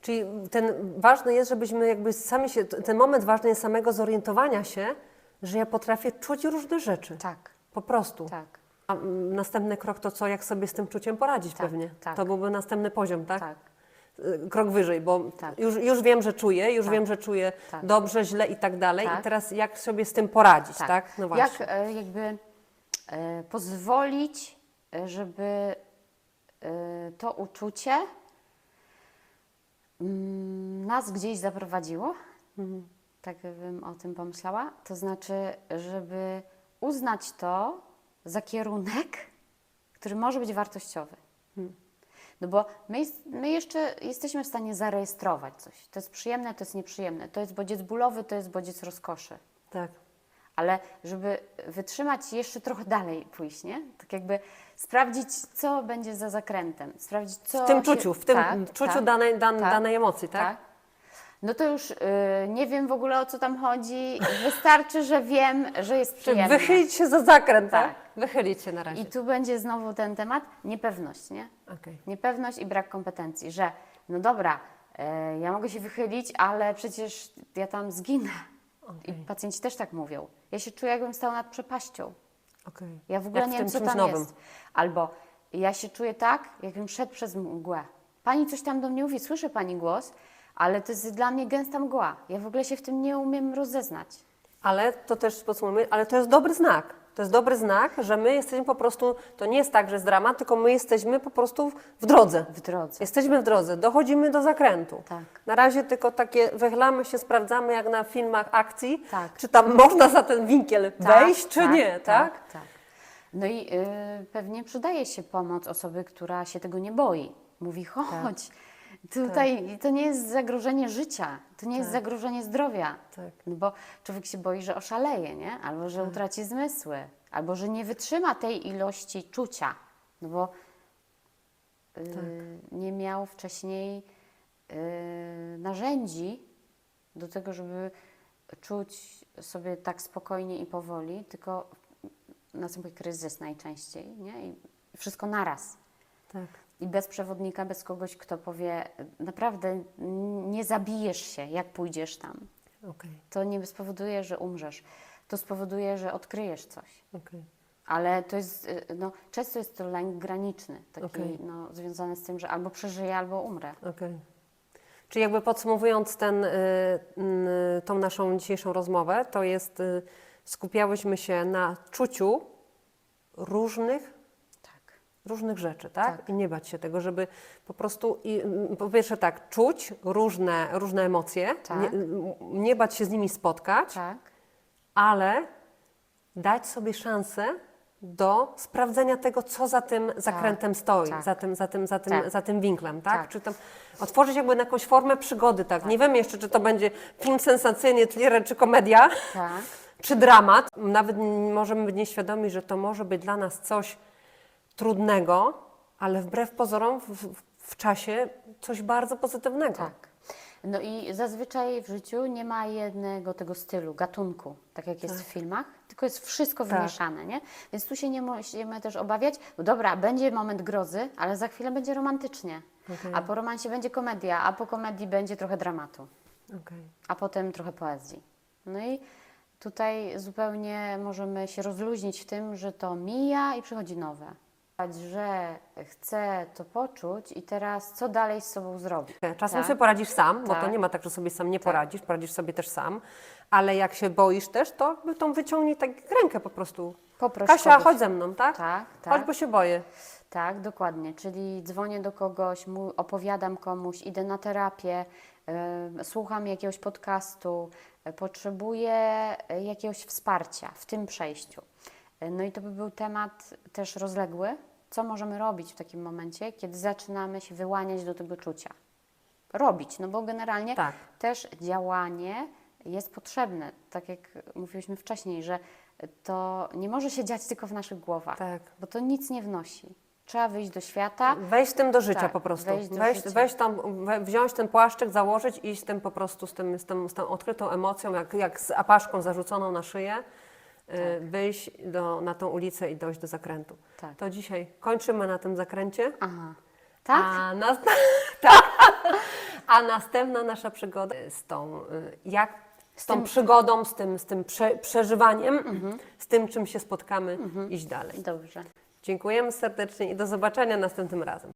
Czyli ten ważny jest, żebyśmy jakby sami się, ten moment ważny jest samego zorientowania się, że ja potrafię czuć różne rzeczy. Tak, Po prostu. tak, A następny krok to co, jak sobie z tym czuciem poradzić Tak, pewnie. tak. To byłby następny poziom, tak? tak. Y, Krok wyżej, bo Tak. już, już wiem, że czuję, już Tak. wiem, że czuję Tak. dobrze, źle i tak dalej. Tak. I teraz jak sobie z tym poradzić, tak? No właśnie. Jak e, jakby e, pozwolić, e, żeby to uczucie nas gdzieś zaprowadziło? Mhm. Tak bym o tym pomyślała. To znaczy, żeby uznać to za kierunek, który może być wartościowy. Hmm. No bo my, my jeszcze jesteśmy w stanie zarejestrować coś. To jest przyjemne, to jest nieprzyjemne. To jest bodziec bólowy, to jest bodziec rozkoszy. Tak. Ale żeby wytrzymać jeszcze trochę dalej pójść, nie? Tak jakby sprawdzić, co będzie za zakrętem. Sprawdzić, co W tym się- czuciu, w tym Tak, czuciu tak, danej, dan, tak, danej emocji, tak? No to już y, nie wiem w ogóle o co tam chodzi. Wystarczy, że wiem, że jest przyjemne. wychylić się za zakręt, tak? Tak. Wychylić się na razie. I tu będzie znowu ten temat niepewność, nie? Okej. Niepewność i brak kompetencji, że no dobra, e, ja mogę się wychylić, ale przecież ja tam zginę. I Okej. pacjenci też tak mówią. Ja się czuję, jakbym stał nad przepaścią. Okej. Ja w ogóle Jak w nie wiem, tym co czymś tam nowym. jest. Albo ja się czuję tak, jakbym szedł przez mgłę. Pani coś tam do mnie mówi, słyszę pani głos, ale to jest dla mnie gęsta mgła. Ja w ogóle się w tym nie umiem rozeznać. Ale to też podsumujmy, ale to jest dobry znak. To jest dobry znak, że my jesteśmy po prostu, to nie jest tak, że jest dramat, tylko my jesteśmy po prostu w drodze. W drodze. Jesteśmy w drodze, dochodzimy do zakrętu. Tak. Na razie tylko takie wychylamy się, sprawdzamy jak na filmach akcji, Tak. czy tam można za ten winkiel wejść, czy nie, tak? tak. No i y, pewnie przydaje się pomoc osoby, która się tego nie boi. Mówi, chodź, tutaj to nie jest zagrożenie życia, to nie jest zagrożenie zdrowia. Tak. No bo człowiek się boi, że oszaleje, nie? Albo że utraci zmysły, albo że nie wytrzyma tej ilości czucia, no bo y, nie miał wcześniej y, narzędzi do tego, żeby czuć sobie tak spokojnie i powoli, tylko następuje kryzys najczęściej, nie? I wszystko naraz. Tak. I bez przewodnika, bez kogoś, kto powie, naprawdę nie zabijesz się, jak pójdziesz tam. Okej, To nie spowoduje, że umrzesz. To spowoduje, że odkryjesz coś. okej. Ale to jest, y, no, często jest to lęk graniczny, taki Okej. no, związany z tym, że albo przeżyję, albo umrę. Okej. Czyli jakby podsumowując ten, y, y, tą naszą dzisiejszą rozmowę, to jest, skupiałyśmy się na czuciu różnych. Różnych rzeczy, tak? Tak. I nie bać się tego, żeby po prostu, i, mm, po pierwsze tak, czuć różne, różne emocje, Tak. nie, m- nie bać się z nimi spotkać, Tak, ale dać sobie szansę do sprawdzenia tego, co za tym zakrętem stoi, tak. za, tym, za, tym, za, tym, Tak. za tym winklem, tak? Tak. Czy tam otworzyć jakby na jakąś formę przygody, tak? Nie wiem jeszcze, czy to będzie film sensacyjny, thriller, czy komedia, tak, czy dramat. Nawet możemy być nieświadomi, że to może być dla nas coś trudnego, ale wbrew pozorom w, w, czasie coś bardzo pozytywnego. tak. No i zazwyczaj w życiu nie ma jednego tego stylu, gatunku, tak jak jest w filmach, tylko jest wszystko Tak. wymieszane, nie? Więc tu się nie musimy też obawiać, dobra, będzie moment grozy, ale za chwilę będzie romantycznie, Okej. a po romansie będzie komedia, a po komedii będzie trochę dramatu. Okej. a potem trochę poezji. No i tutaj zupełnie możemy się rozluźnić w tym, że to mija i przychodzi nowe. Że chcę to poczuć i teraz co dalej z sobą zrobić. Czasem Tak. sobie poradzisz sam, bo to Tak. nie ma tak, że sobie sam nie poradzisz, poradzisz sobie też sam, ale jak się boisz też, to tą wyciągnij tak rękę po prostu. Poproś Kasia, kogoś. chodź ze mną, tak? Tak, Chodź, tak. bo się boję. Tak, dokładnie. Czyli dzwonię do kogoś, opowiadam komuś, idę na terapię, y, słucham jakiegoś podcastu, y, potrzebuję y, jakiegoś wsparcia w tym przejściu. Y, no i to by był temat też rozległy. Co możemy robić w takim momencie, kiedy zaczynamy się wyłaniać do tego czucia? Robić, no bo generalnie Tak. też działanie jest potrzebne. Tak jak mówiliśmy wcześniej, że to nie może się dziać tylko w naszych głowach Tak. bo to nic nie wnosi. Trzeba wyjść do świata. Wejść z tym do życia Tak, po prostu. wejść wejść, wejść tam, we, wziąć ten płaszczyk, założyć i iść z tym po prostu, z, tym, z, tym, z tą odkrytą emocją, jak, jak z apaszką zarzuconą na szyję, y, wyjść do, na tą ulicę i dojść do zakrętu. Tak. To dzisiaj kończymy na tym zakręcie. Aha. Tak? A, nas... tak. A następna nasza przygoda z tą, y, jak, z tą tym- przygodą, z tym, z tym prze, przeżywaniem, z tym, czym się spotkamy, iść dalej. Dobrze. Dziękujemy serdecznie i do zobaczenia następnym razem.